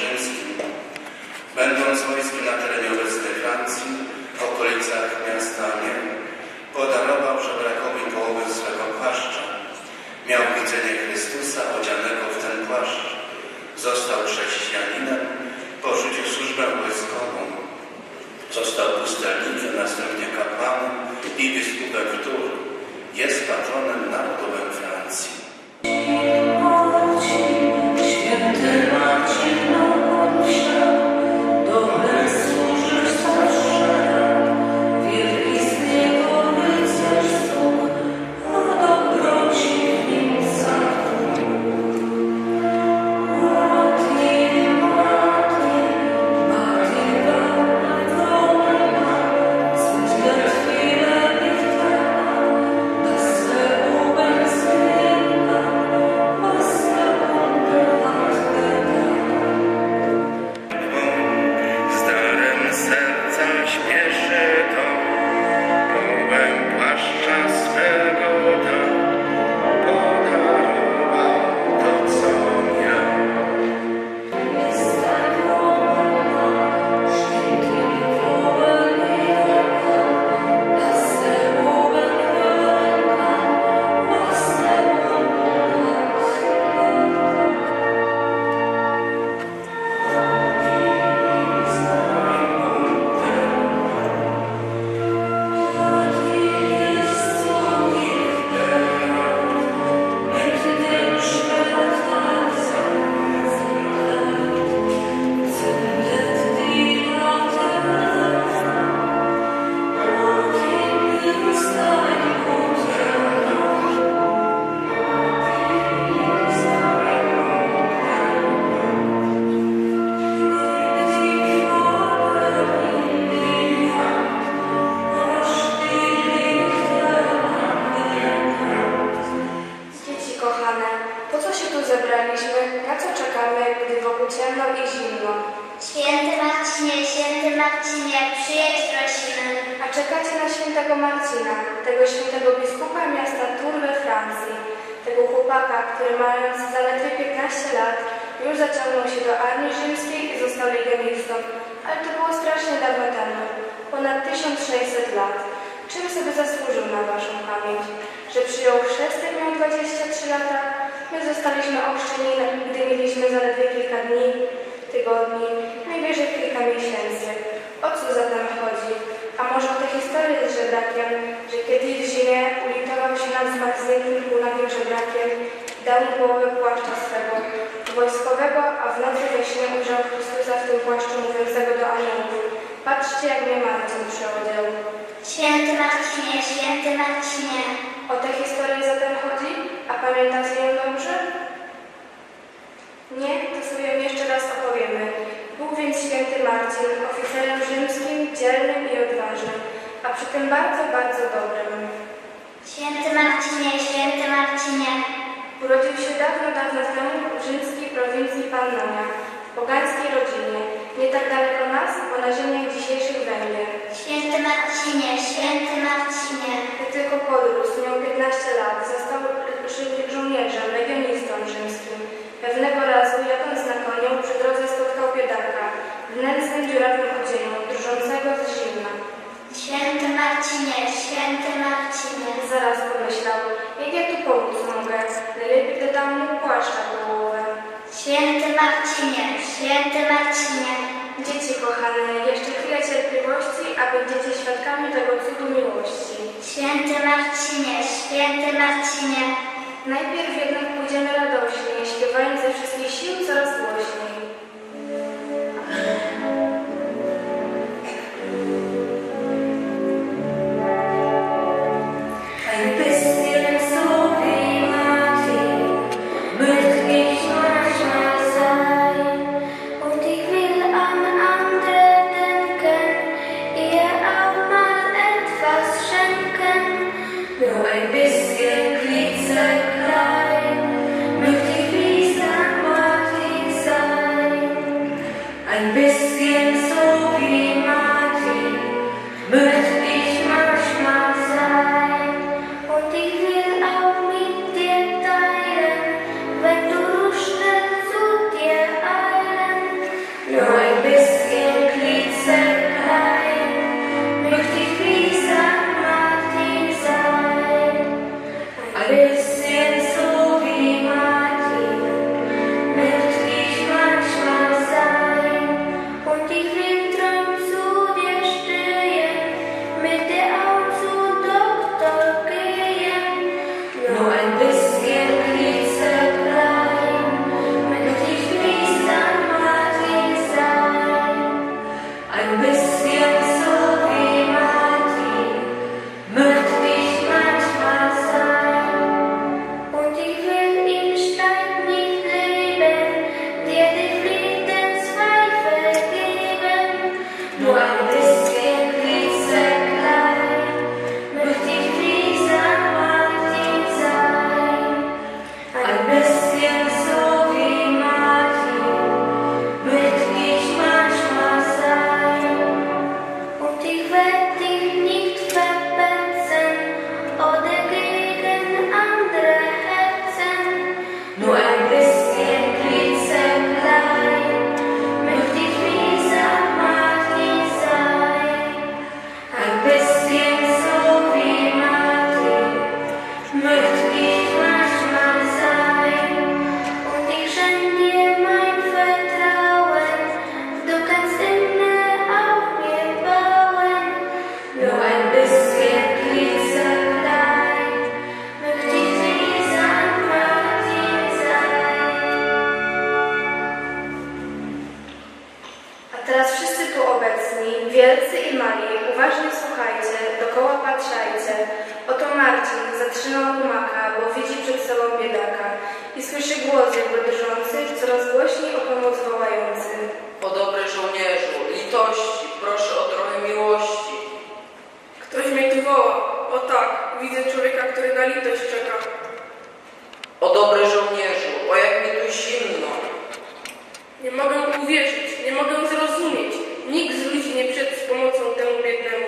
rzymskim. Będąc wojskiem na terenie obecnej Francji, w okolicach miasta Amiens, podarował żebrakowi połowę swego płaszcza. Miał widzenie Chrystusa odzianego w ten płaszcz. Został chrześcijaninem, porzucił służbę wojskową. Został pustelnikiem, następnie kapłanem i biskupem Tours. Jest patronem narodowym Francji. Chłopaka, który mając zaledwie 15 lat, już zaciągnął się do armii rzymskiej i został legionistą. Ale to było strasznie dawno temu, ponad 1600 lat. Czym sobie zasłużył na waszą pamięć? Że przyjął chrzest, jak miał 23 lata? My zostaliśmy ochrzczeni, gdy mieliśmy zaledwie kilka dni, tygodni, najwyżej kilka miesięcy. O co zatem chodzi? A może o tę historię z żebrakiem, że kiedyś w zimie ulitował się nad zmarzniętym półnagim żebrakiem, dał mu połowę płaszcza swego wojskowego, a w nocy we śnie ujrzał Chrystusa w tym płaszczu mówiącego do aniołów. Patrzcie, jak mnie Marcin przyodział. Święty Marcinie, święty Marcinie. O tę historię zatem chodzi? A pamiętacie ją dobrze? Nie? To sobie jeszcze raz opowiemy. Był więc święty Marcin, oficerem rzymskim, dzielnym i odważnym, a przy tym bardzo, bardzo dobrym. Święty Marcinie, święty Marcinie. Urodził się dawno, dawno temu w rzymskiej prowincji Pannonia, w pogańskiej rodzinie, nie tak daleko nas, bo na ziemiach dzisiejszych Węgier. Święty Marcinie, święty Marcinie. Gdy tylko podrósł, miał 15 lat, został żo- żołnierzem, legionistą rzymskim. Pewnego razu, jadąc na koniu, przy drodze spotkał biedaka, w nędznym, dziurawym odzieniu, drżącego z zimna. Święty Marcinie, święty Marcinie. Zaraz pomyślał, jak ja tu pomóc mogę, najlepiej dodam mu płaszcza połowę. Święty Marcinie, święty Marcinie. Dzieci kochane, jeszcze chwilę cierpliwości, a będziecie świadkami tego cudu miłości. Święty Marcinie, święty Marcinie. Najpierw jednak pójdziemy radośnie, śpiewając ze wszystkich sił coraz głośniej. Uważnie słuchajcie, dokoła patrzajcie. Oto Marcin zatrzymał rumaka, bo widzi przed sobą biedaka i słyszy głos jego drżący, coraz głośniej o pomoc wołający. O dobry żołnierzu, litości, proszę o trochę miłości. Ktoś mnie tu woła. O tak, widzę człowieka, który na litość czeka. O dobry żołnierzu, o jak mi tu zimno. Nie mogę uwierzyć, nie mogę zrozumieć. Nikt z ludzi nie przyszedł z pomocą temu biednemu.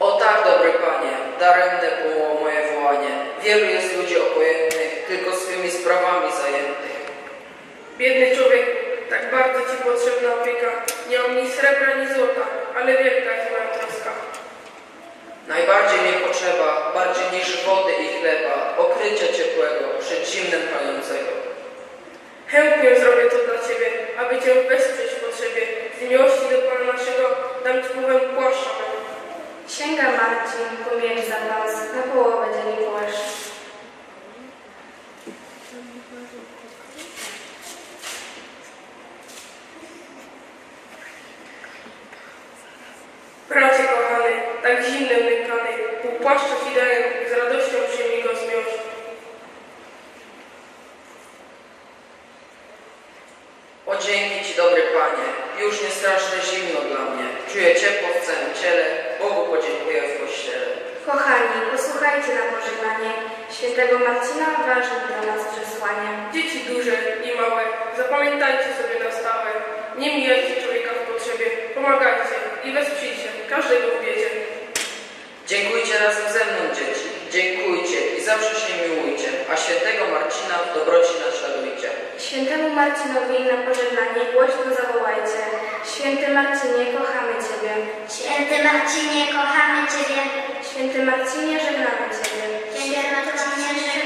O tak, dobry panie, daremne było moje wołanie. Wielu jest ludzi obojętnych, tylko swymi sprawami zajętych. Biedny człowiek, tak bardzo ci potrzebna opieka. Nie mam ni srebra, ni złota, ale wielka jest moja troska. Najbardziej mi potrzeba, bardziej niż wody i chleba, okrycia ciepłego przed zimnem pającego. Chętnie zrobię to dla ciebie, aby cię wesprzeć w potrzebie. Z miłości do Pana naszego dam ci połowę płaszcza. Sięga Marcin po miecz za pas, na połowę dzieli płaszcz. Bracie kochany, tak zimnem nękany, ci daję, z radością przyjmij go zmioż. O dzięki ci, dobry panie, już nie straszne zimno dla mnie. Czuję ciepło w całym ciele, Bogu podziękuję w kościele. Kochani, posłuchajcie na pożegnanie świętego Marcina ważne dla nas przesłanie. Dzieci duże i małe, zapamiętajcie sobie na stałe. Nie mijajcie człowieka w potrzebie, pomagajcie i wesprzyjcie każdego w biedzie. Dziękujcie razem ze mną, dzieci. Dziękujcie i zawsze się miłujcie, a świętego Marcina w dobroci naśladujcie. Świętemu Marcinowi na pożegnanie głośno zawołajcie. Święty Marcinie, kochamy Ciebie. Święty Marcinie, kochamy Ciebie. Święty Marcinie, żegnamy Ciebie. Święty Marcinie, żegnamy Ciebie.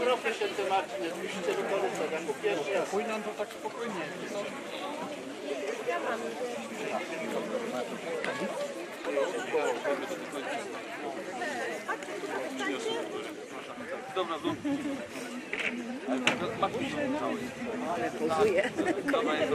Proszę się Marcin, musicie wykorzystać, jako pierwszy raz. Chuj to tak spokojnie. Ja mam. Dobra, dobra. Ale pozuje. Dobra, jest